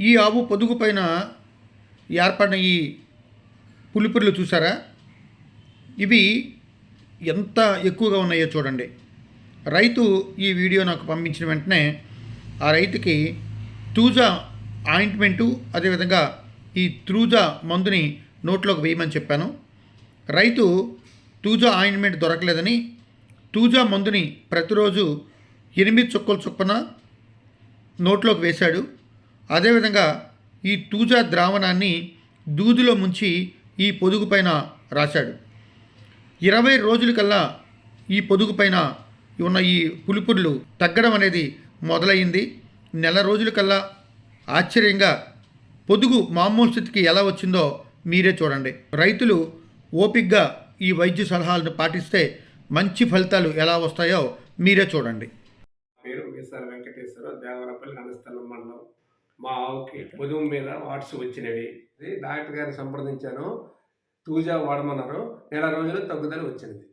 ఈ ఆవు పొదుగు పైన ఏర్పడిన ఈ పులిపురులు చూసారా? ఇవి ఎంత ఎక్కువగా ఉన్నాయో చూడండి. రైతు ఈ వీడియో నాకు పంపించిన వెంటనే ఆ రైతుకి తూజా ఆయింట్మెంటు అదేవిధంగా ఈ త్రూజా మందుని నోట్లోకి వేయమని చెప్పాను. రైతు తూజా ఆయింట్మెంట్ దొరకలేదని తూజా మందుని ప్రతిరోజు ఎనిమిది చుక్కల చొప్పున నోట్లోకి వేశాడు. అదేవిధంగా ఈ తూజా ద్రావణాన్ని దూదిలో ముంచి ఈ పొదుగు పైన రాశాడు. ఇరవై రోజులకల్లా ఈ పొదుగు పైన ఉన్న ఈ పులిపుర్లు తగ్గడం అనేది మొదలైంది నెల రోజులకల్లా ఆశ్చర్యంగా పొదుగు మామూలు స్థితికి ఎలా వచ్చిందో మీరే చూడండి. రైతులు ఓపిగ్గా ఈ వైద్య సలహాలను పాటిస్తే మంచి ఫలితాలు ఎలా వస్తాయో మీరే చూడండి. పేరు వెంకటేశ్వర దేవరపల్లి మండలం మా ఆవుకి పొదువు మీద వాట్స్ వచ్చినవి. డాక్టర్ గారిని సంప్రదించాను. తూజా వాడమన్నారు. నెల రోజులు తగ్గుదల వచ్చినది